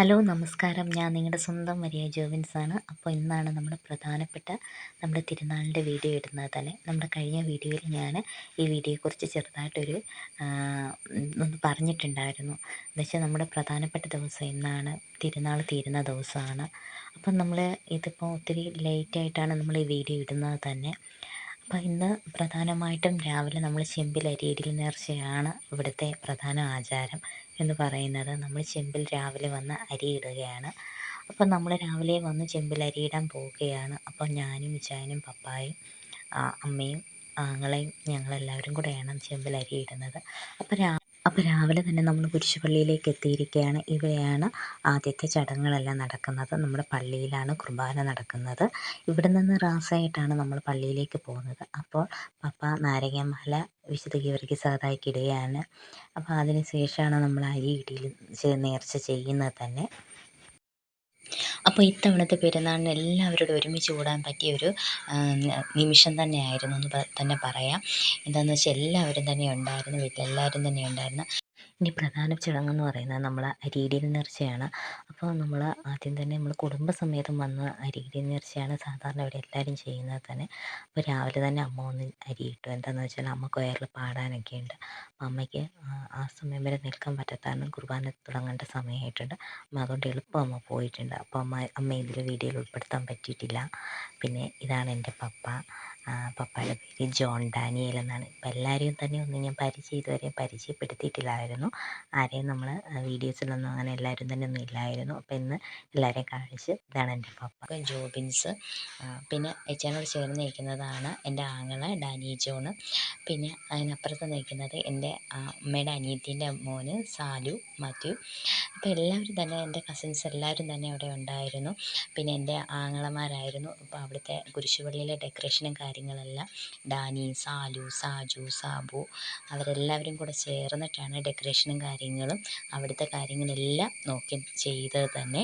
Hello നമസ്കാരം. ഞാൻ നിങ്ങളുടെ സ്വന്തം മരിയ ജോവിൻസ് ആണ്. അപ്പോൾ ഇന്നാണ് നമ്മുടെ പ്രധാനപ്പെട്ട നമ്മുടെ തിരുനാളിന്റെ വീഡിയോ ഇടുന്നത് തന്നെ. നമ്മുടെ കഴിഞ്ഞ വീഡിയോയിൽ ഞാൻ ഈ വീഡിയോയെക്കുറിച്ച് ചെറുതായിട്ടൊരു ഒന്ന് പറഞ്ഞിട്ടുണ്ടായിരുന്നു. എന്നുവെച്ചാൽ നമ്മുടെ പ്രധാനപ്പെട്ട ദിവസം ഇന്നാണ് തിരുനാൾ തീരുന്ന ദിവസമാണ്. അപ്പം നമ്മൾ ഇതിപ്പോൾ ഒത്തിരി ലേറ്റായിട്ടാണ് നമ്മൾ ഈ വീഡിയോ ഇടുന്നത് തന്നെ. അപ്പോൾ ഇന്ന് പ്രധാനമായിട്ടും രാവിലെ നമ്മൾ ചെമ്പിൽ അരിയിടൽ നേർച്ചയാണ് ഇവിടുത്തെ പ്രധാന ആചാരം. എന്ന് പറയുന്നത് നമ്മൾ ചെമ്പിൽ രാവിലെ വന്ന് അരിയിടുകയാണ് അപ്പം നമ്മൾ രാവിലെ വന്ന് ചെമ്പിൽ അരിയിടാൻ പോവുകയാണ്. അപ്പോൾ ഞാനും ഉച്ചാനും പപ്പായും അമ്മയും ആങ്ങളെയും ഞങ്ങളെല്ലാവരും കൂടെയാണ് ചെമ്പിൽ അരിയിടുന്നത് അപ്പോൾ രാ അപ്പോൾ രാവിലെ തന്നെ നമ്മൾ കുരിശുപള്ളിയിലേക്ക് എത്തിയിരിക്കുകയാണ് ഇവിടെയാണ് ആദ്യത്തെ ചടങ്ങുകളെല്ലാം നടക്കുന്നത്. നമ്മുടെ പള്ളിയിലാണ് കുർബാന നടക്കുന്നത്. ഇവിടെ നിന്ന് റാസായിട്ടാണ് നമ്മൾ പള്ളിയിലേക്ക് പോകുന്നത്. അപ്പോൾ പപ്പ നാരങ്ങമാല വിശുദ്ധ ഗീവർക്ക് സഹതായിക്കിടുകയാണ് അപ്പോൾ അതിന് ശേഷമാണ് നമ്മൾ അരി ഇടിയിൽ നേർച്ച ചെയ്യുന്നത് തന്നെ. അപ്പോൾ ഇത്തവണത്തെ പെരുന്നാളിന് എല്ലാവരോടും ഒരുമിച്ച് കൂടാൻ പറ്റിയ ഒരു നിമിഷം തന്നെയായിരുന്നു എന്ന് തന്നെ പറയാം. എന്താണെന്ന് വെച്ചാൽ എല്ലാവരും തന്നെ ഉണ്ടായിരുന്നു വീട്ടിലെല്ലാവരും തന്നെ ഉണ്ടായിരുന്നു. ഇനി പ്രധാന ചടങ്ങെന്ന് പറയുന്നത് നമ്മൾ അരിയിടൽ നേർച്ചയാണ്. അപ്പോൾ നമ്മൾ ആദ്യം തന്നെ നമ്മൾ കുടുംബസമേതം വന്ന് അരിയിടൽ നേർച്ചയാണ് സാധാരണ ഇവിടെ എല്ലാവരും ചെയ്യുന്നത് തന്നെ. അപ്പോൾ രാവിലെ തന്നെ അമ്മ ഒന്ന് അരിയിട്ടു എന്താണെന്ന് വെച്ചാൽ അമ്മ കൊയറിൽ പാടാനൊക്കെ ഉണ്ട്. അപ്പോൾ അമ്മയ്ക്ക് ആ സമയം വരെ നിൽക്കാൻ പറ്റാത്തതാണ് കുർബാന തുടങ്ങേണ്ട സമയമായിട്ടുണ്ട്. അമ്മ അതുകൊണ്ട് എളുപ്പം അമ്മ പോയിട്ടുണ്ട്. അപ്പോൾ അമ്മ അമ്മ ഇതിൽ വീഡിയോയിൽ ഉൾപ്പെടുത്താൻ പറ്റിയിട്ടില്ല. പിന്നെ ഇതാണ് എന്റെ പപ്പ. പപ്പായുടെ പേര് ജോൺ ഡാനിയൽ എന്നാണ്. ഇപ്പം എല്ലാവരെയും തന്നെ ഒന്നും ഞാൻ പരിചയം ഇതുവരെ പരിചയപ്പെടുത്തിയിട്ടില്ലായിരുന്നു. ആരെയും നമ്മൾ വീഡിയോസിലൊന്നും അങ്ങനെ എല്ലാവരും തന്നെ ഒന്നും ഇല്ലായിരുന്നു. അപ്പം ഇന്ന് എല്ലാവരെയും കാണിച്ച് ഇതാണ് എന്റെ പപ്പ. ജോബിൻസ്. പിന്നെ എച്ചാനോട് ചേർന്ന് നിൽക്കുന്നതാണ് എന്റെ ആങ്ങള ഡാനി ജോണ് പിന്നെ അതിനപ്പുറത്ത് നിൽക്കുന്നത് എന്റെ അമ്മയുടെ അനിയത്തിന്റെ മോന് സാലു മാത്യു. അപ്പോൾ എല്ലാവരും തന്നെ എന്റെ കസിൻസ് എല്ലാവരും തന്നെ അവിടെ ഉണ്ടായിരുന്നു. പിന്നെ എന്റെ ആങ്ങളമാരായിരുന്നു. അപ്പോൾ അവിടുത്തെ കുരിശുപള്ളിയിലെ ഡെക്കറേഷനും കാര്യങ്ങളെല്ലാം ഡാനി സാലു സാജു സാബു അവരെല്ലാവരും കൂടെ ചേർന്നിട്ടാണ് ഡെക്കറേഷനും കാര്യങ്ങളും അവിടുത്തെ കാര്യങ്ങളെല്ലാം നോക്കി ചെയ്തത് തന്നെ.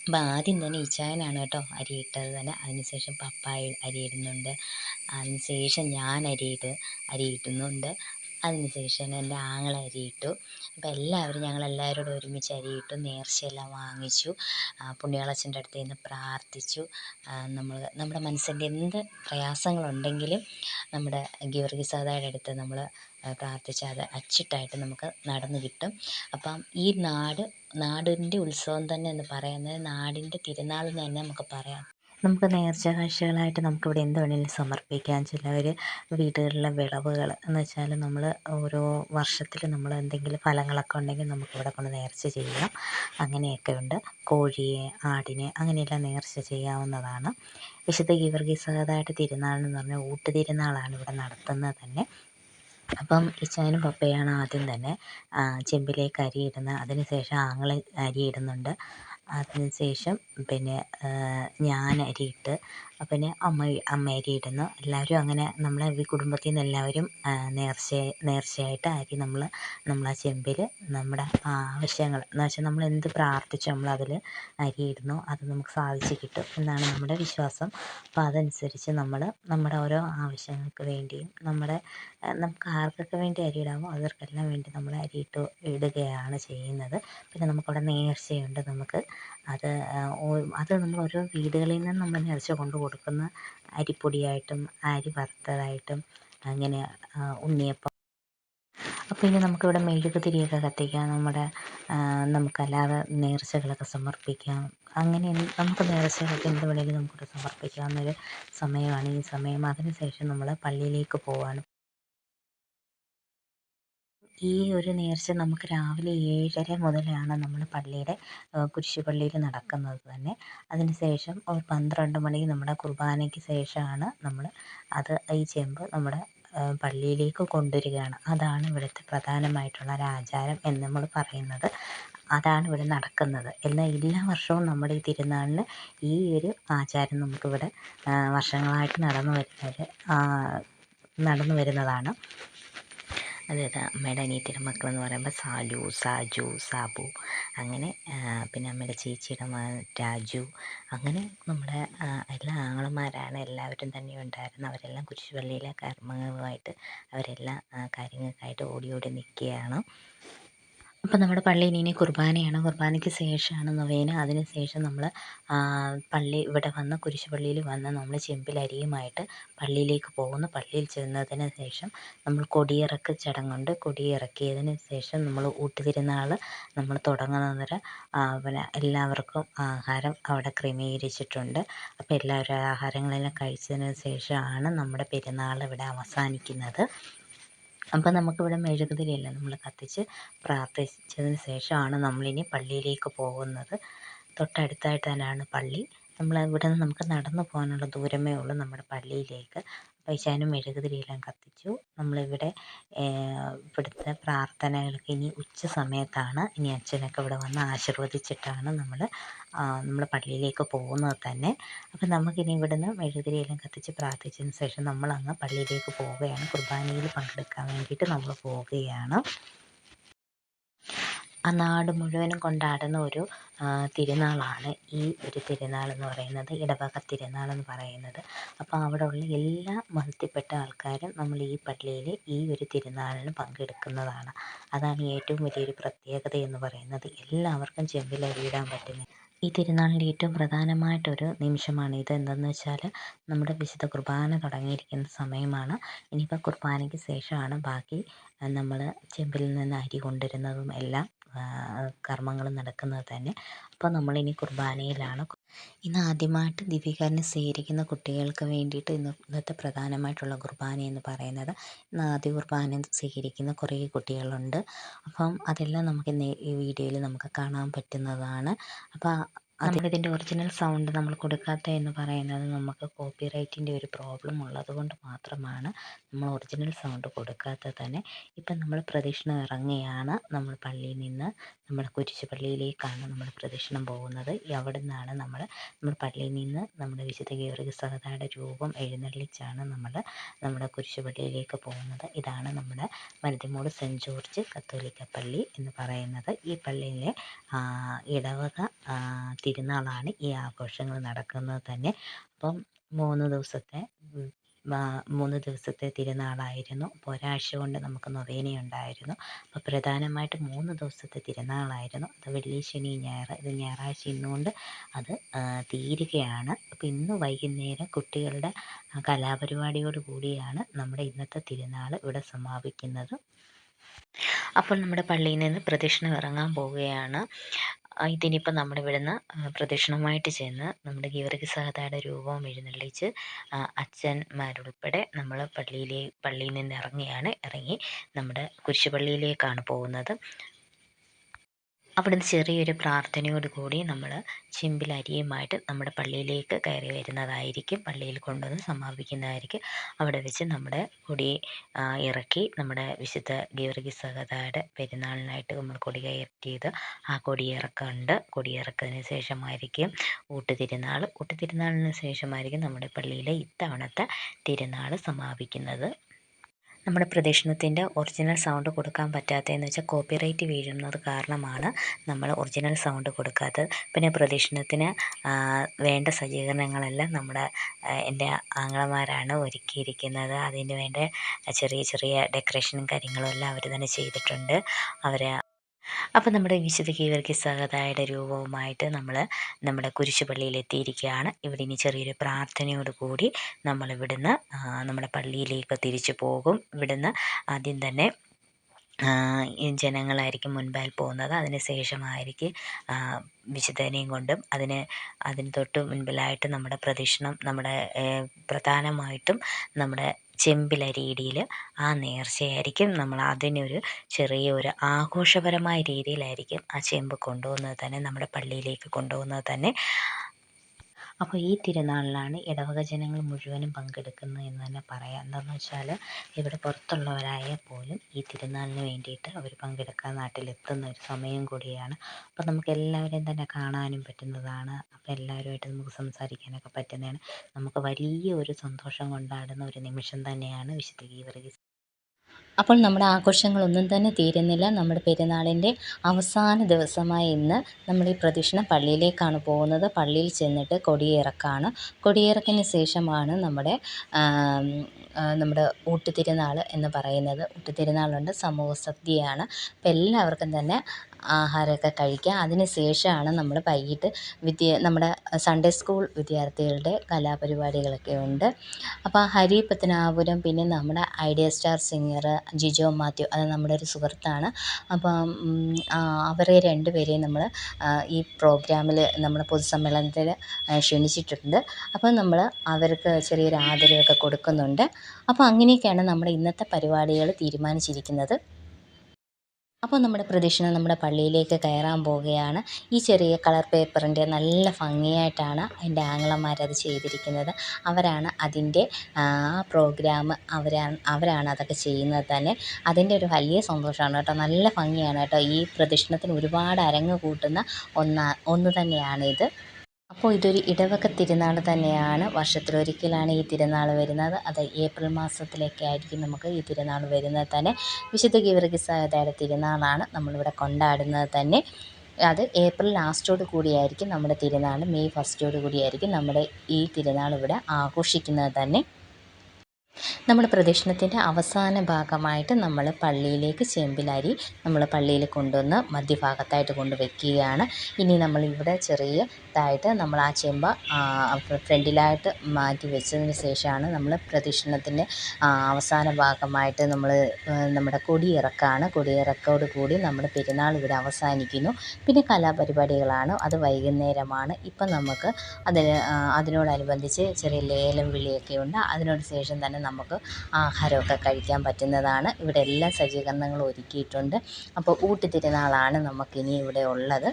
അപ്പോൾ ആദ്യം തന്നെ ഇച്ചായനാണ് കേട്ടോ അരിയിട്ടത് തന്നെ. അതിനുശേഷം പപ്പായ അരിയിടുന്നുണ്ട് അതിനുശേഷം ഞാൻ അരിയിട്ട് അരിയിട്ടുന്നുണ്ട് അതിനുശേഷം എന്റെ ആങ്ങള അരിയിട്ടു അപ്പോൾ എല്ലാവരും ഞങ്ങളെല്ലാവരോടും ഒരുമിച്ച് അരിയിട്ടു നേർച്ചയെല്ലാം വാങ്ങിച്ചു. പുണ്യാളച്ചന്റെ അടുത്ത് നിന്ന് പ്രാർത്ഥിച്ചു. നമ്മൾ നമ്മുടെ മനസ്സിന്റെ എന്ത് പ്രയാസങ്ങളുണ്ടെങ്കിലും നമ്മുടെ ഗീവർഗീസാദയുടെ അടുത്ത് നമ്മൾ പ്രാർത്ഥിച്ചാൽ അത് അച്ചിട്ടായിട്ട് നമുക്ക് നടന്നു കിട്ടും. അപ്പം ഈ നാട് നാടിന്റെ ഉത്സവം തന്നെ എന്ന് പറയുന്നത് നാടിന്റെ തിരുനാൾ എന്ന് തന്നെ നമുക്ക് പറയാം. നമുക്ക് നേർച്ച കാഴ്ചകളായിട്ട് നമുക്കിവിടെ എന്ത് വേണമെങ്കിലും സമർപ്പിക്കാം. ചിലവർ വീടുകളിലെ വിളവുകൾ എന്ന് വെച്ചാൽ നമ്മൾ ഓരോ വർഷത്തിൽ നമ്മൾ എന്തെങ്കിലും ഫലങ്ങളൊക്കെ ഉണ്ടെങ്കിൽ നമുക്കിവിടെ കൊണ്ട് നേർച്ച ചെയ്യാം. അങ്ങനെയൊക്കെ ഉണ്ട്. കോഴിയെ ആടിനെ അങ്ങനെയെല്ലാം നേർച്ച ചെയ്യാവുന്നതാണ്. വിശുദ്ധ ഗീവർഗീസ് തിരുനാളെന്ന് പറഞ്ഞാൽ ഊട്ട് തിരുനാളാണ് ഇവിടെ നടത്തുന്നത് തന്നെ. അപ്പം ഇച്ചാനും പപ്പയാണ് ആദ്യം തന്നെ ചെമ്പിലേക്ക് അരിയിടുന്നത്. അതിനുശേഷം അതിന് ശേഷം ആങ്ങൾ അരി ഇടുന്നുണ്ട് അതിന് ശേഷം പിന്നെ ഞാൻ അരിയിട്ട് പിന്നെ അമ്മ അമ്മ അരിയിടുന്നു. എല്ലാവരും അങ്ങനെ നമ്മളെ ഈ കുടുംബത്തിൽ നിന്ന് എല്ലാവരും നേർച്ച നേർച്ചയായിട്ട് അരി നമ്മൾ ആ ചെമ്പിൽ നമ്മുടെ ആവശ്യങ്ങൾ എന്ന് വെച്ചാൽ നമ്മൾ എന്ത് പ്രാർത്ഥിച്ചു നമ്മൾ അതിൽ അരിയിടുന്നു. അത് നമുക്ക് സാധിച്ച് കിട്ടും എന്നാണ് നമ്മുടെ വിശ്വാസം. അപ്പം അതനുസരിച്ച് നമ്മൾ നമ്മുടെ ഓരോ ആവശ്യങ്ങൾക്ക് വേണ്ടിയും നമ്മുടെ നമുക്ക് ആർക്കൊക്കെ വേണ്ടി അരിയിടാമോ അവർക്കെല്ലാം വേണ്ടി നമ്മൾ അരിയിട്ട് ഇടുകയാണ് ചെയ്യുന്നത്. പിന്നെ നമുക്കവിടെ നേർച്ചയുണ്ട്. നമുക്ക് അത് അത് നമ്മൾ ഓരോ വീടുകളിൽ നിന്ന് നമ്മൾ നേർച്ച കൊണ്ട് കൊടുക്കുന്ന അരിപ്പൊടിയായിട്ടും അരി വറുത്തതായിട്ടും അങ്ങനെ ഉണ്ണിയപ്പം. അപ്പോൾ ഇനി നമുക്കിവിടെ മെഴുകുതിരിയൊക്കെ കത്തിക്കാം. നമ്മുടെ നമുക്കല്ലാതെ നേർച്ചകളൊക്കെ സമർപ്പിക്കാം. അങ്ങനെ നമുക്ക് നേർച്ചകളൊക്കെ എന്ത് വേണമെങ്കിലും നമുക്കിവിടെ സമർപ്പിക്കാവുന്നൊരു സമയമാണ്. ഈ സമയം അതിന് ശേഷം നമ്മൾ പള്ളിയിലേക്ക് പോവാണ്. ഈ ഒരു നേർച്ച നമുക്ക് രാവിലെ ഏഴര മുതലാണ് നമ്മൾ പള്ളിയുടെ കുരിശുപള്ളിയിൽ നടക്കുന്നത് തന്നെ. അതിന് ശേഷം ഒരു പന്ത്രണ്ട് മണി നമ്മുടെ കുർബാനയ്ക്ക് ശേഷമാണ് നമ്മൾ അത് ഈ ചെമ്പ് നമ്മുടെ പള്ളിയിലേക്ക് കൊണ്ടുവരികയാണ്. അതാണ് ഇവിടുത്തെ പ്രധാനമായിട്ടുള്ള ഒരു ആചാരം എന്ന് നമ്മൾ പറയുന്നത്. അതാണ് ഇവിടെ നടക്കുന്നത്. എന്നാൽ എല്ലാ വർഷവും നമ്മുടെ ഈ തിരുനാളിന് ഈ ഒരു ആചാരം നമുക്കിവിടെ വർഷങ്ങളായിട്ട് നടന്നു വരുന്നത് നടന്നു വരുന്നതാണ്. അതായത് അമ്മയുടെ അനിയത്തിയുടെ മക്കളെന്ന് പറയുമ്പോൾ സാലു സാജു സാബു അങ്ങനെ പിന്നെ അമ്മയുടെ ചേച്ചിയുടെ രാജു അങ്ങനെ നമ്മുടെ എല്ലാ ആങ്ങളമാരാണ് എല്ലാവരും തന്നെ ഉണ്ടായിരുന്നത്. അവരെല്ലാം കുരിശുപള്ളിയിലെ കർമ്മങ്ങളുമായിട്ട് അവരെല്ലാം കാര്യങ്ങൾക്കായിട്ട് ഓടി ഓടി നിൽക്കുകയാണ്. അപ്പോൾ നമ്മുടെ പള്ളിയിൽ ഇനി കുർബാനയാണ്? കുർബാനയ്ക്ക് ശേഷമാണ് നൊവേന? അതിന് ശേഷം നമ്മൾ പള്ളി ഇവിടെ വന്ന് കുരിശുപള്ളിയിൽ വന്ന് നമ്മൾ ചെമ്പിലരിയുമായിട്ട് പള്ളിയിലേക്ക് പോകുന്നു. പള്ളിയിൽ ചെന്നതിന് ശേഷം നമ്മൾ കൊടിയിറക്ക് ചടങ്ങുണ്ട്. കൊടിയിറക്കിയതിന് ശേഷം നമ്മൾ ഊട്ടുതിരുന്നാൾ നമ്മൾ തുടങ്ങുന്നതിന് പിന്നെ എല്ലാവർക്കും ആഹാരം അവിടെ ക്രമീകരിച്ചിട്ടുണ്ട്. അപ്പോൾ എല്ലാവരും ആഹാരങ്ങളെല്ലാം കഴിച്ചതിന് ശേഷമാണ് നമ്മുടെ പെരുന്നാൾ ഇവിടെ അവസാനിക്കുന്നത്. അപ്പോൾ നമുക്കിവിടെ മെഴുകുതിരിയല്ല നമ്മൾ കത്തിച്ച് പ്രാർത്ഥിച്ചതിന് ശേഷമാണ് നമ്മളിനി പള്ളിയിലേക്ക് പോകുന്നത്. തൊട്ടടുത്തായിട്ട് തന്നെയാണ് പള്ളി. നമ്മൾ ഇവിടെ നിന്ന് നമുക്ക് നടന്നു പോകാനുള്ള ദൂരമേ ഉള്ളൂ നമ്മുടെ പള്ളിയിലേക്ക്. പൈശാനും മെഴുകുതിരിയെല്ലാം കത്തിച്ചു. നമ്മളിവിടെ ഇവിടുത്തെ പ്രാർത്ഥനകൾക്ക് ഇനി ഉച്ച സമയത്താണ്. ഇനി അച്ഛനൊക്കെ ഇവിടെ വന്ന് ആശീർവദിച്ചിട്ടാണ് നമ്മൾ നമ്മൾ പള്ളിയിലേക്ക് പോകുന്നത് തന്നെ. അപ്പം നമുക്കിനി ഇവിടുന്ന് മെഴുകുതിരിയെല്ലാം കത്തിച്ച് പ്രാർത്ഥിച്ചതിന് ശേഷം നമ്മൾ നമ്മളങ്ങ് പള്ളിയിലേക്ക് പോവുകയാണ്. കുർബാനയിൽ പങ്കെടുക്കാൻ വേണ്ടിയിട്ട് നമ്മൾ പോവുകയാണ്. ആ നാട് മുഴുവനും കൊണ്ടാടുന്ന ഒരു തിരുനാളാണ് ഈ ഒരു തിരുനാൾ എന്ന് പറയുന്നത് ഇടവക തിരുനാൾ എന്ന് പറയുന്നത്. അപ്പോൾ അവിടെയുള്ള എല്ലാ മതത്തിൽപ്പെട്ട ആൾക്കാരും നമ്മൾ ഈ പള്ളിയിൽ ഈ ഒരു തിരുനാളിന് പങ്കെടുക്കുന്നതാണ്. അതാണ് ഏറ്റവും വലിയൊരു പ്രത്യേകത എന്ന് പറയുന്നത്. എല്ലാവർക്കും ചെമ്പിലരിയിടാൻ പറ്റുന്ന ഈ തിരുനാളിന്റെ ഏറ്റവും പ്രധാനമായിട്ടൊരു നിമിഷമാണ് ഇത്. എന്തെന്ന് വെച്ചാൽ നമ്മുടെ വിശുദ്ധ കുർബാന തുടങ്ങിയിരിക്കുന്ന സമയമാണ്. ഇനിയിപ്പോൾ കുർബാനയ്ക്ക് ശേഷമാണ് ബാക്കി നമ്മൾ ചെമ്പിൽ നിന്ന് അരി കൊണ്ടുവരുന്നതും എല്ലാം. കർമ്മങ്ങൾ നടക്കുന്നത് തന്നെ. അപ്പോൾ നമ്മളിനി കുർബാനയിലാണ്. ഇന്ന് ആദ്യമായിട്ട് ദിവ്യകാരുണ്യം സ്വീകരിക്കുന്ന കുട്ടികൾക്ക് വേണ്ടിയിട്ട് ഇന്ന് ഇന്നത്തെ പ്രധാനമായിട്ടുള്ള കുർബാന എന്ന് പറയുന്നത് ഇന്ന് ആദ്യ കുർബാന സ്വീകരിക്കുന്ന കുറേ കുട്ടികളുണ്ട്. അപ്പം അതെല്ലാം നമുക്ക് ഈ വീഡിയോയിൽ നമുക്ക് കാണാൻ പറ്റുന്നതാണ്. അപ്പോൾ നമ്മളിതിന്റെ ഒറിജിനൽ സൗണ്ട് നമ്മൾ കൊടുക്കാത്ത എന്ന് പറയുന്നത് നമുക്ക് കോപ്പി റൈറ്റിന്റെ ഒരു പ്രോബ്ലം ഉള്ളത് കൊണ്ട് മാത്രമാണ് നമ്മൾ ഒറിജിനൽ സൗണ്ട് കൊടുക്കാത്തത് തന്നെ. ഇപ്പം നമ്മൾ പ്രദക്ഷിണം ഇറങ്ങിയാണ് നമ്മൾ പള്ളിയിൽ നിന്ന് നമ്മുടെ കുരിശു പള്ളിയിലേക്കാണ് നമ്മൾ പ്രദക്ഷിണം പോകുന്നത്. അവിടെ നിന്നാണ് നമ്മൾ നമ്മൾ പള്ളിയിൽ നിന്ന് നമ്മുടെ വിശുദ്ധ ഗീവർഗ സഹതയുടെ രൂപം എഴുന്നള്ളിച്ചാണ് നമ്മൾ നമ്മുടെ കുരിശു പള്ളിയിലേക്ക് പോകുന്നത്. ഇതാണ് നമ്മുടെ മരുതിമൂട് സെന്റ് ജോർജ് കത്തോലിക്ക പള്ളി എന്ന് പറയുന്നത്. ഈ പള്ളിയിലെ ഇടവക തിരുനാളാണ് ഈ ആഘോഷങ്ങൾ നടക്കുന്നത് തന്നെ. അപ്പം മൂന്ന് ദിവസത്തെ മൂന്ന് ദിവസത്തെ തിരുനാളായിരുന്നു. അപ്പോൾ ഒരാഴ്ച കൊണ്ട് നമുക്ക് നൊവേനയുണ്ടായിരുന്നു അപ്പോൾ പ്രധാനമായിട്ട് മൂന്ന് ദിവസത്തെ തിരുനാളായിരുന്നു. അത് വെള്ളി ശനി ഞായർ ഇത് ഞായറാഴ്ച ഇന്നുകൊണ്ട് അത് തീരുകയാണ്. അപ്പോൾ ഇന്ന് വൈകുന്നേരം കുട്ടികളുടെ കലാപരിപാടിയോട് കൂടിയാണ് നമ്മുടെ ഇന്നത്തെ തിരുനാൾ ഇവിടെ സമാപിക്കുന്നത്. അപ്പോൾ നമ്മുടെ പള്ളിയിൽ നിന്ന് പ്രദക്ഷിണം ഇറങ്ങാൻ പോവുകയാണ്. ഇതിനിപ്പോൾ നമ്മുടെ ഇവിടുന്ന് പ്രദക്ഷിണമായിട്ട് ചെന്ന് നമ്മുടെ ഗീവർഗി സഹതയുടെ രൂപം എഴുന്നള്ളിച്ച് അച്ഛന്മാരുൾപ്പെടെ നമ്മൾ പള്ളിയിലെ പള്ളിയിൽ നിന്ന് ഇറങ്ങിയാണ് ഇറങ്ങി നമ്മുടെ കുരിശുപള്ളിയിലേക്കാണ് പോകുന്നത്. അവിടുന്ന് ചെറിയൊരു പ്രാർത്ഥനയോട് കൂടി നമ്മൾ ചിമ്പിൽ അരിയുമായിട്ട് നമ്മുടെ പള്ളിയിലേക്ക് കയറി വരുന്നതായിരിക്കും. പള്ളിയിൽ കൊണ്ടുവന്ന് സമാപിക്കുന്നതായിരിക്കും. അവിടെ വെച്ച് നമ്മുടെ കൊടി ഇറക്കി നമ്മുടെ വിശുദ്ധ ഗീവർഗി സഹതയുടെ പെരുന്നാളിനായിട്ട് നമ്മൾ കൊടി കയറ്റിയത്. ആ കൊടിയിറക്കമുണ്ട് കൊടിയിറക്കതിന് ശേഷമായിരിക്കും ഊട്ടുതിരുനാൾ ഊട്ടുതിരുനാളിന് ശേഷമായിരിക്കും നമ്മുടെ പള്ളിയിലെ ഇത്തവണത്തെ തിരുനാൾ സമാപിക്കുന്നത്. നമ്മുടെ പ്രദക്ഷിണത്തിന്റെ ഒറിജിനൽ സൗണ്ട് കൊടുക്കാൻ പറ്റാത്തതെന്ന് വെച്ചാൽ കോപ്പിറൈറ്റ് വീഴുന്നത് കാരണമാണ് നമ്മൾ ഒറിജിനൽ സൗണ്ട് കൊടുക്കാത്തത്. പിന്നെ പ്രദക്ഷിണത്തിന് വേണ്ട സജ്ജീകരണങ്ങളെല്ലാം നമ്മുടെ എന്റെ ആങ്ങളമാരാണ് ഒരുക്കിയിരിക്കുന്നത്. അതിന് വേണ്ട ചെറിയ ചെറിയ ഡെക്കറേഷനും കാര്യങ്ങളും എല്ലാം അവർ തന്നെ ചെയ്തിട്ടുണ്ട്. അവർ അപ്പോൾ നമ്മുടെ വിശുദ്ധ കീവർക്ക് സഹതായുടെ രൂപവുമായിട്ട് നമ്മൾ നമ്മുടെ കുരിശുപള്ളിയിൽ എത്തിയിരിക്കുകയാണ് ഇവിടെ ഇനി ചെറിയൊരു പ്രാർത്ഥനയോട് കൂടി നമ്മൾ ഇവിടുന്ന് നമ്മുടെ പള്ളിയിലേക്ക് തിരിച്ചു പോകും. ഇവിടുന്ന് ആദ്യം തന്നെ ജനങ്ങളായിരിക്കും മുൻപായി പോകുന്നത്. അതിന് ശേഷമായിരിക്കും വിശുദ്ധനെയും കൊണ്ടും അതിന് അതിന് തൊട്ട് മുൻപിലായിട്ട് നമ്മുടെ പ്രദക്ഷിണം നമ്മുടെ പ്രധാനമായിട്ടും നമ്മുടെ ചെമ്പിലരിയിടിയിൽ ആ നേർച്ചയായിരിക്കും. നമ്മൾ അതിനൊരു ചെറിയ ഒരു ആഘോഷപരമായ രീതിയിലായിരിക്കും ആ ചെമ്പ് കൊണ്ടുപോകുന്നത് തന്നെ നമ്മുടെ പള്ളിയിലേക്ക് കൊണ്ടുപോകുന്നത് തന്നെ. അപ്പോൾ ഈ തിരുനാളിലാണ് ഇടവക ജനങ്ങൾ മുഴുവനും പങ്കെടുക്കുന്നത് എന്ന് തന്നെ പറയാം. എന്താണെന്ന് വെച്ചാൽ ഇവിടെ പുറത്തുള്ളവരായ പോലും ഈ തിരുനാളിന് വേണ്ടിയിട്ട് അവർ പങ്കെടുക്കാൻ നാട്ടിലെത്തുന്ന ഒരു സമയം കൂടിയാണ്. അപ്പോൾ നമുക്ക് എല്ലാവരെയും തന്നെ കാണാനും പറ്റുന്നതാണ്. അപ്പോൾ എല്ലാവരുമായിട്ട് നമുക്ക് സംസാരിക്കാനൊക്കെ പറ്റുന്നതാണ്. നമുക്ക് വലിയ ഒരു സന്തോഷം കൊണ്ടാടുന്ന ഒരു നിമിഷം തന്നെയാണ് വിശുദ്ധ ഗീവർഗീസ് അപ്പോൾ നമ്മുടെ ആഘോഷങ്ങളൊന്നും തന്നെ തീരുന്നില്ല. നമ്മുടെ പെരുന്നാളിന്റെ അവസാന ദിവസമായ ഇന്ന് നമ്മൾ ഈ പ്രദക്ഷിണ പള്ളിയിലേക്കാണ് പോകുന്നത്. പള്ളിയിൽ ചെന്നിട്ട് കൊടിയിറക്കാണ്. കൊടിയിറക്കിന് ശേഷമാണ് നമ്മുടെ നമ്മുടെ ഊട്ടുതിരുനാൾ എന്ന് പറയുന്നത്. ഊട്ടുതിരുനാളുണ്ട്. സമൂഹ സദ്യയാണ് അപ്പോൾ എല്ലാവർക്കും തന്നെ ആഹാരമൊക്കെ കഴിക്കുക അതിന് ശേഷമാണ് നമ്മൾ വൈകിട്ട് വിദ്യ നമ്മുടെ സൺഡേ സ്കൂൾ വിദ്യാർത്ഥികളുടെ കലാപരിപാടികളൊക്കെ ഉണ്ട്. അപ്പോൾ ഹരി പത്തനാപുരം പിന്നെ നമ്മുടെ Idea Star Singer Jijo Mathew അത് നമ്മുടെ ഒരു സുഹൃത്താണ്. അപ്പം അവരെ രണ്ടുപേരെയും നമ്മൾ ഈ പ്രോഗ്രാമിൽ നമ്മുടെ പൊതുസമ്മേളനത്തിൽ ക്ഷണിച്ചിട്ടുണ്ട്. അപ്പം നമ്മൾ അവർക്ക് ചെറിയൊരു ആദരവൊക്കെ കൊടുക്കുന്നുണ്ട്. അപ്പോൾ അങ്ങനെയൊക്കെയാണ് നമ്മുടെ ഇന്നത്തെ പരിപാടികൾ തീരുമാനിച്ചിരിക്കുന്നത്. അപ്പോൾ നമ്മുടെ പ്രദക്ഷിണം നമ്മുടെ പള്ളിയിലേക്ക് കയറാൻ പോവുകയാണ്. ഈ ചെറിയ കളർ പേപ്പറിന്റെ നല്ല ഭംഗിയായിട്ടാണ് എന്റെ ആങ്ങളമാരത് ചെയ്തിരിക്കുന്നത്. അവരാണ് അതിന്റെ ആ പ്രോഗ്രാം അവരാണ് അവരാണ് അതൊക്കെ ചെയ്യുന്നത് തന്നെ. അതിന്റെ ഒരു വലിയ സന്തോഷമാണ് കേട്ടോ. നല്ല ഭംഗിയാണ് കേട്ടോ. ഈ പ്രദക്ഷിണത്തിന് ഒരുപാട് അരങ്ങ് കൂട്ടുന്ന ഒന്നാ ഒന്ന് തന്നെയാണിത്. അപ്പോൾ ഇതൊരു ഇടവക തിരുനാൾ തന്നെയാണ്. വർഷത്തിലൊരിക്കലാണ് ഈ തിരുനാൾ വരുന്നത്. അത് ഏപ്രിൽ മാസത്തിലൊക്കെ ആയിരിക്കും നമുക്ക് ഈ തിരുനാൾ വരുന്നത് തന്നെ. വിശുദ്ധ ഗീവർഗിസായതയുടെ തിരുനാളാണ് നമ്മളിവിടെ കൊണ്ടാടുന്നത് തന്നെ. അത് ഏപ്രിൽ ലാസ്റ്റോട് കൂടിയായിരിക്കും നമ്മുടെ തിരുനാൾ. മെയ് ഫസ്റ്റോട് കൂടിയായിരിക്കും നമ്മുടെ ഈ തിരുനാൾ ഇവിടെ ആഘോഷിക്കുന്നത് തന്നെ. നമ്മുടെ പ്രദക്ഷിണത്തിന്റെ അവസാന ഭാഗമായിട്ട് നമ്മൾ പള്ളിയിലേക്ക് ചെമ്പിലരി നമ്മൾ പള്ളിയിൽ കൊണ്ടുവന്ന് മധ്യഭാഗത്തായിട്ട് കൊണ്ട് വെക്കുകയാണ് ഇനി നമ്മൾ ഇവിടെ ചെറിയ ഇതായിട്ട് നമ്മൾ ആ ചെമ്പ ഫ്രണ്ടിലായിട്ട് മാറ്റി വെച്ചതിന് ശേഷമാണ് നമ്മൾ പ്രദക്ഷിണത്തിന്റെ അവസാന ഭാഗമായിട്ട് നമ്മൾ നമ്മുടെ കൊടിയിറക്കാണ്. കൊടിയിറക്കോട് കൂടി നമ്മുടെ പെരുന്നാൾ ഇവിടെ അവസാനിക്കുന്നു. പിന്നെ കലാപരിപാടികളാണ്. അത് വൈകുന്നേരമാണ്. ഇപ്പം നമുക്ക് അതിന് അതിനോടനുബന്ധിച്ച് ചെറിയ ലേലം വിളിയൊക്കെ ഉണ്ട്. അതിനോട് ശേഷം തന്നെ നമുക്ക് ആഹാരമൊക്കെ കഴിക്കാൻ പറ്റുന്നതാണ്. ഇവിടെ എല്ലാ സജ്ജീകരണങ്ങളും ഒരുക്കിയിട്ടുണ്ട്. അപ്പോൾ ഊട്ടുതിരുനാളാണ് നമുക്കിനി ഇവിടെ ഉള്ളത്.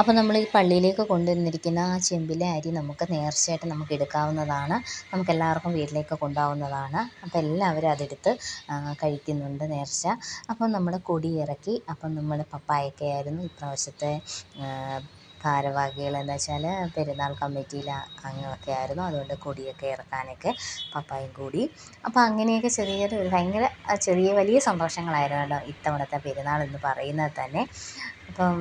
അപ്പോൾ നമ്മൾ ഈ പള്ളിയിലേക്ക് കൊണ്ടുവന്നിരിക്കുന്ന ആ ചെമ്പിലെ അരി നമുക്ക് നേർച്ചയായിട്ട് നമുക്ക് എടുക്കാവുന്നതാണ്. നമുക്ക് എല്ലാവർക്കും വീട്ടിലേക്ക് കൊണ്ടുപോകുന്നതാണ് അപ്പോൾ എല്ലാവരും അതെടുത്ത് കഴിക്കുന്നുണ്ട് നേർച്ച. അപ്പോൾ നമ്മൾ കൊടി ഇറക്കി അപ്പം നമ്മൾ പപ്പായൊക്കെ ആയിരുന്നു ഇപ്രാവശ്യത്തെ ഭാരവാഹികൾ എന്ന് വെച്ചാൽ പെരുന്നാൾ കമ്മിറ്റിയിൽ അംഗമൊക്കെ ആയിരുന്നു. അതുകൊണ്ട് കൊടിയൊക്കെ ഇറക്കാനൊക്കെ പപ്പായും കൂടി. അപ്പോൾ അങ്ങനെയൊക്കെ ചെറിയൊരു ഭയങ്കര ചെറിയ വലിയ സന്തോഷങ്ങളായിരുന്നു കേട്ടോ ഇത്തവണത്തെ പെരുന്നാൾ എന്ന് പറയുന്നത് തന്നെ. അപ്പം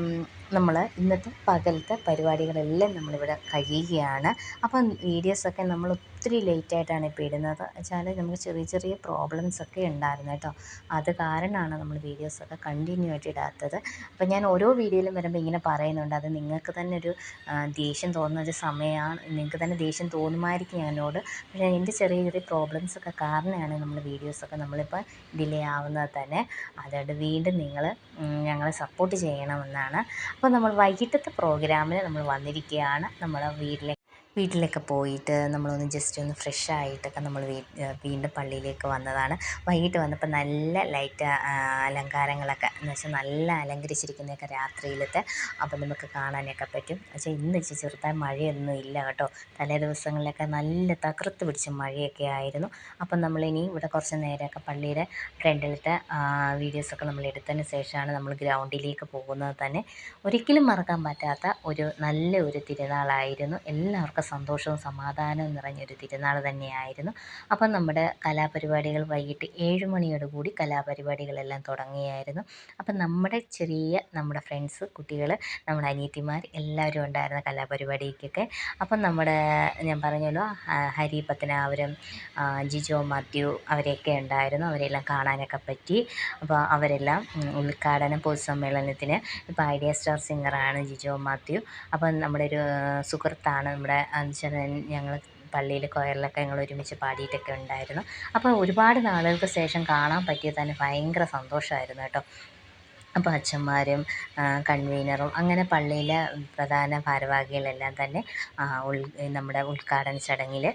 നമ്മൾ ഇന്നത്തെ പകലത്തെ പരിപാടികളെല്ലാം നമ്മളിവിടെ കഴിയുകയാണ്. അപ്പം വീഡിയോസൊക്കെ നമ്മൾ ഒത്തിരി ലേറ്റായിട്ടാണ് ഇപ്പോൾ ഇടുന്നത്. വെച്ചാൽ നമുക്ക് ചെറിയ ചെറിയ പ്രോബ്ലംസൊക്കെ ഉണ്ടായിരുന്നു കേട്ടോ. അത് കാരണമാണ് നമ്മൾ വീഡിയോസൊക്കെ കണ്ടിന്യൂ ആയിട്ട് ഇടാത്തത്. അപ്പം ഞാൻ ഓരോ വീഡിയോയിലും വരുമ്പോൾ ഇങ്ങനെ പറയുന്നുണ്ട്. അത് നിങ്ങൾക്ക് തന്നെ ഒരു ദേഷ്യം തോന്നുന്ന ഒരു സമയമാണ്. നിങ്ങൾക്ക് തന്നെ ദേഷ്യം തോന്നുമായിരിക്കും എന്നോട് പക്ഷേ എന്റെ ചെറിയ ചെറിയ പ്രോബ്ലംസൊക്കെ കാരണമാണ് നമ്മൾ വീഡിയോസൊക്കെ നമ്മളിപ്പോൾ ഡിലേ ആവുന്നത് തന്നെ. അതുകൊണ്ട് വീണ്ടും നിങ്ങൾ ഞങ്ങളെ സപ്പോർട്ട് ചെയ്യണമെന്നാണ് അപ്പോൾ നമ്മൾ വൈകിട്ടത്തെ പ്രോഗ്രാമിന് നമ്മൾ വന്നിരിക്കുകയാണ് നമ്മുടെ വീട്ടിലെ വീട്ടിലൊക്കെ പോയിട്ട് നമ്മളൊന്ന് ജസ്റ്റ് ഒന്ന് ഫ്രഷ് ആയിട്ടൊക്കെ നമ്മൾ വീണ്ടും പള്ളിയിലേക്ക് വന്നതാണ്. വൈകിട്ട് വന്നപ്പോൾ നല്ല ലൈറ്റ് അലങ്കാരങ്ങളൊക്കെ എന്ന് വെച്ചാൽ നല്ല അലങ്കരിച്ചിരിക്കുന്നതൊക്കെ രാത്രിയിലത്തെ അപ്പം നമുക്ക് കാണാനൊക്കെ പറ്റും. പക്ഷേ ഇന്ന് വെച്ച് ചെറുതായി മഴയൊന്നും ഇല്ല കേട്ടോ. തലേ ദിവസങ്ങളിലൊക്കെ നല്ല തകർത്ത് പിടിച്ച മഴയൊക്കെ ആയിരുന്നു. അപ്പം നമ്മളിനി ഇവിടെ കുറച്ച് നേരമൊക്കെ പള്ളിയുടെ ഫ്രണ്ടിലത്തെ വീഡിയോസൊക്കെ നമ്മൾ എടുത്തതിന് ശേഷമാണ് നമ്മൾ ഗ്രൗണ്ടിലേക്ക് പോകുന്നത് തന്നെ. ഒരിക്കലും മറക്കാൻ പറ്റാത്ത ഒരു നല്ല ഒരു തിരുനാളായിരുന്നു. എല്ലാവർക്കും ഒക്കെ സന്തോഷവും സമാധാനവും നിറഞ്ഞൊരു തിരുനാൾ തന്നെയായിരുന്നു. അപ്പം നമ്മുടെ കലാപരിപാടികൾ വൈകിട്ട് ഏഴ് മണിയോടുകൂടി കലാപരിപാടികളെല്ലാം തുടങ്ങിയായിരുന്നു അപ്പം നമ്മുടെ ചെറിയ നമ്മുടെ ഫ്രണ്ട്സ് കുട്ടികൾ നമ്മുടെ അനിയത്തിമാർ എല്ലാവരും ഉണ്ടായിരുന്ന കലാപരിപാടിക്കൊക്കെ. അപ്പം നമ്മുടെ ഞാൻ പറഞ്ഞല്ലോ ഹരി പത്തനാപുരം ജിജോ മാത്യു അവരെയൊക്കെ ഉണ്ടായിരുന്നു. അവരെല്ലാം കാണാനൊക്കെ പറ്റി. അപ്പോൾ അവരെല്ലാം ഉദ്ഘാടന പൊതുസമ്മേളനത്തിന് ഇപ്പോൾ ഐഡിയ സ്റ്റാർ സിംഗറാണ് ജിജോ മാത്യു. അപ്പം നമ്മുടെ ഒരു സുഹൃത്താണ് നമ്മുടെ എന്നുവെച്ചാൽ ഞങ്ങൾ പള്ളിയിൽ കൊയറിലൊക്കെ ഞങ്ങൾ ഒരുമിച്ച് പാടിയിട്ടൊക്കെ ഉണ്ടായിരുന്നു. അപ്പോൾ ഒരുപാട് നാളുകൾക്ക് ശേഷം കാണാൻ പറ്റിയത് തന്നെ ഭയങ്കര സന്തോഷമായിരുന്നു കേട്ടോ. അപ്പോൾ അച്ഛന്മാരും കൺവീനറും അങ്ങനെ പള്ളിയിലെ പ്രധാന ഭാരവാഹികളെല്ലാം തന്നെ നമ്മുടെ ഉദ്ഘാടന ചടങ്ങിൽ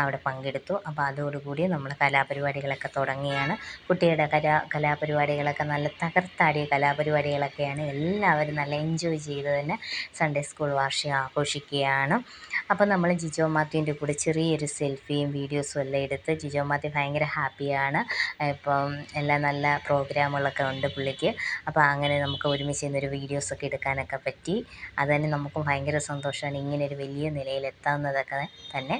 അവിടെ പങ്കെടുത്തു. അപ്പോൾ അതോടുകൂടി നമ്മൾ കലാപരിപാടികളൊക്കെ തുടങ്ങിയാണ് കുട്ടിയുടെ കലാ കലാപരിപാടികളൊക്കെ നല്ല തകർത്താടിയ കലാപരിപാടികളൊക്കെയാണ് എല്ലാവരും നല്ല എൻജോയ് ചെയ്ത് തന്നെ സൺഡേ സ്കൂൾ വാർഷികം ആഘോഷിക്കുകയാണ്. അപ്പോൾ നമ്മൾ ജിജോ മാത്യുവിന്റെ കൂടെ ചെറിയൊരു സെൽഫിയും വീഡിയോസും എല്ലാം എടുത്ത് ജിജോ മാത്യു ഭയങ്കര ഹാപ്പിയാണ് ഇപ്പം എല്ലാം നല്ല പ്രോഗ്രാമുകളൊക്കെ ഉണ്ട് പുള്ളിക്ക്. അപ്പോൾ അങ്ങനെ നമുക്ക് ഒരുമിച്ച് ഇന്നൊരു വീഡിയോസൊക്കെ എടുക്കാനൊക്കെ പറ്റി. അത് തന്നെ നമുക്ക് ഭയങ്കര സന്തോഷമാണ് ഇങ്ങനെ ഒരു വലിയ നിലയിലെത്താവുന്നതൊക്കെ തന്നെ.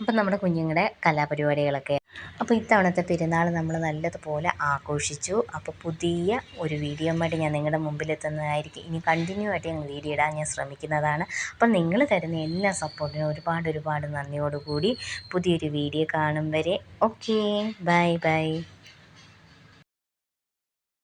അപ്പം നമ്മുടെ കുഞ്ഞുങ്ങളുടെ കലാപരിപാടികളൊക്കെ. അപ്പോൾ ഇത്തവണത്തെ പെരുന്നാൾ നമ്മൾ നല്ലതുപോലെ ആഘോഷിച്ചു. അപ്പോൾ പുതിയ ഒരു വീഡിയോ ആയിട്ട് ഞാൻ നിങ്ങളുടെ മുമ്പിലെത്തുന്നതായിരിക്കും. ഇനി കണ്ടിന്യൂ ആയിട്ട് ഞാൻ വീഡിയോ ഇടാൻ ഞാൻ ശ്രമിക്കുന്നതാണ്. അപ്പം നിങ്ങൾ തരുന്ന എല്ലാ സപ്പോർട്ടിനും ഒരുപാട് ഒരുപാട് നന്ദിയോടുകൂടി പുതിയൊരു വീഡിയോ കാണും വരെ. ഓക്കേ. Bye bye.